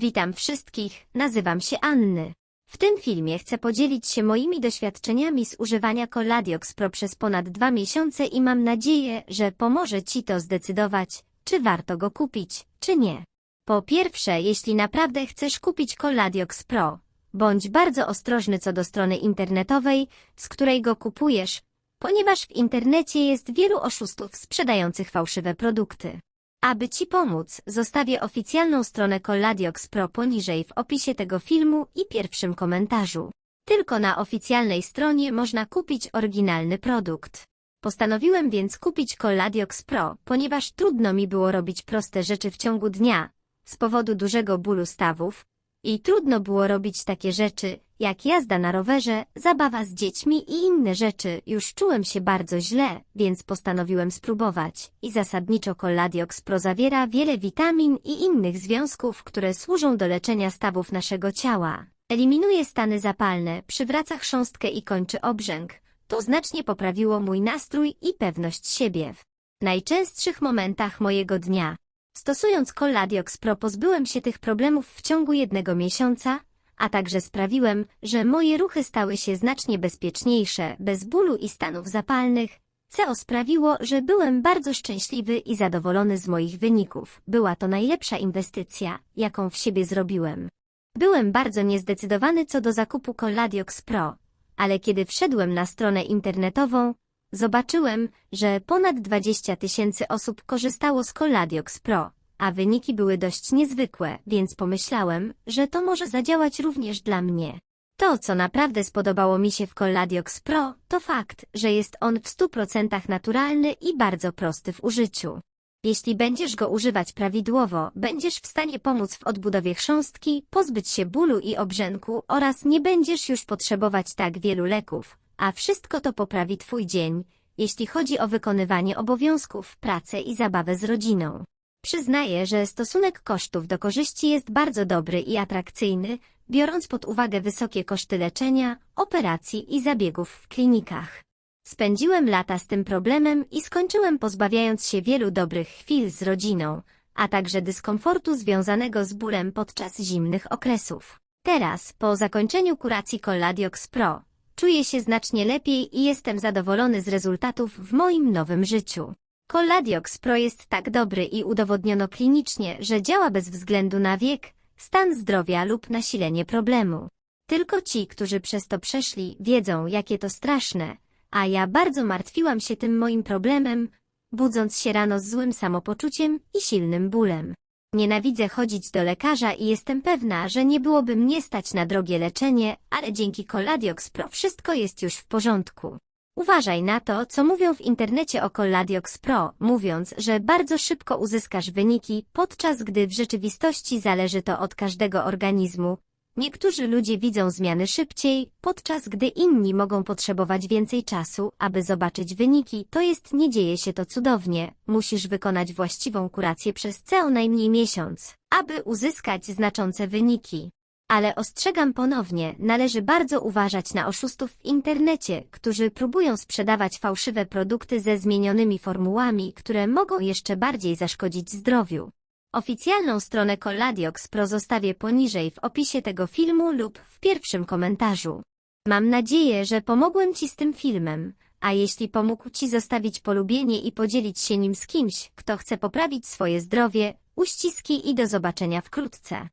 Witam wszystkich, nazywam się Anny. W tym filmie chcę podzielić się moimi doświadczeniami z używania Coladiox Pro przez ponad dwa miesiące i mam nadzieję, że pomoże Ci to zdecydować, czy warto go kupić, czy nie. Po pierwsze, jeśli naprawdę chcesz kupić Coladiox Pro, bądź bardzo ostrożny co do strony internetowej, z której go kupujesz, ponieważ w internecie jest wielu oszustów sprzedających fałszywe produkty. Aby Ci pomóc, zostawię oficjalną stronę Colladiox Pro poniżej w opisie tego filmu i pierwszym komentarzu. Tylko na oficjalnej stronie można kupić oryginalny produkt. Postanowiłem więc kupić Colladiox Pro, ponieważ trudno mi było robić proste rzeczy w ciągu dnia, z powodu dużego bólu stawów, i trudno było robić takie rzeczy, jak jazda na rowerze, zabawa z dziećmi i inne rzeczy. Już czułem się bardzo źle, więc postanowiłem spróbować. I zasadniczo Colladiox Pro zawiera wiele witamin i innych związków, które służą do leczenia stawów naszego ciała. Eliminuje stany zapalne, przywraca chrząstkę i kończy obrzęk. To znacznie poprawiło mój nastrój i pewność siebie. W najczęstszych momentach mojego dnia, Stosując Colladiox Pro pozbyłem się tych problemów w ciągu jednego miesiąca, a także sprawiłem, że moje ruchy stały się znacznie bezpieczniejsze, bez bólu i stanów zapalnych. CO sprawiło, że byłem bardzo szczęśliwy i zadowolony z moich wyników. Była to najlepsza inwestycja, jaką w siebie zrobiłem. Byłem bardzo niezdecydowany co do zakupu Colladiox Pro, ale kiedy wszedłem na stronę internetową, Zobaczyłem, że ponad 20 tysięcy osób korzystało z Colladiox Pro, a wyniki były dość niezwykłe, więc pomyślałem, że to może zadziałać również dla mnie. To, co naprawdę spodobało mi się w Colladiox Pro, to fakt, że jest on w 100% naturalny i bardzo prosty w użyciu. Jeśli będziesz go używać prawidłowo, będziesz w stanie pomóc w odbudowie chrząstki, pozbyć się bólu i obrzęku oraz nie będziesz już potrzebować tak wielu leków, a wszystko to poprawi Twój dzień, jeśli chodzi o wykonywanie obowiązków, pracę i zabawę z rodziną. Przyznaję, że stosunek kosztów do korzyści jest bardzo dobry i atrakcyjny, biorąc pod uwagę wysokie koszty leczenia, operacji i zabiegów w klinikach. Spędziłem lata z tym problemem i skończyłem pozbawiając się wielu dobrych chwil z rodziną, a także dyskomfortu związanego z bólem podczas zimnych okresów. Teraz, po zakończeniu kuracji Colladiox Pro, Czuję się znacznie lepiej i jestem zadowolony z rezultatów w moim nowym życiu. Colladiox Pro jest tak dobry i udowodniono klinicznie, że działa bez względu na wiek, stan zdrowia lub nasilenie problemu. Tylko ci, którzy przez to przeszli, wiedzą, jakie to straszne, a ja bardzo martwiłam się tym moim problemem, budząc się rano z złym samopoczuciem i silnym bólem. Nienawidzę chodzić do lekarza i jestem pewna, że nie byłoby mnie stać na drogie leczenie, ale dzięki Colladiox Pro wszystko jest już w porządku. Uważaj na to, co mówią w internecie o Colladiox Pro, mówiąc, że bardzo szybko uzyskasz wyniki, podczas gdy w rzeczywistości zależy to od każdego organizmu, Niektórzy ludzie widzą zmiany szybciej, podczas gdy inni mogą potrzebować więcej czasu, aby zobaczyć wyniki. To jest nie dzieje się to cudownie. Musisz wykonać właściwą kurację przez co najmniej miesiąc, aby uzyskać znaczące wyniki. Ale ostrzegam ponownie, należy bardzo uważać na oszustów w internecie, którzy próbują sprzedawać fałszywe produkty ze zmienionymi formułami, które mogą jeszcze bardziej zaszkodzić zdrowiu. Oficjalną stronę Colladiox Pro zostawię poniżej w opisie tego filmu lub w pierwszym komentarzu. Mam nadzieję, że pomogłem Ci z tym filmem, a jeśli pomógł Ci zostawić polubienie i podzielić się nim z kimś, kto chce poprawić swoje zdrowie, uściski i do zobaczenia wkrótce.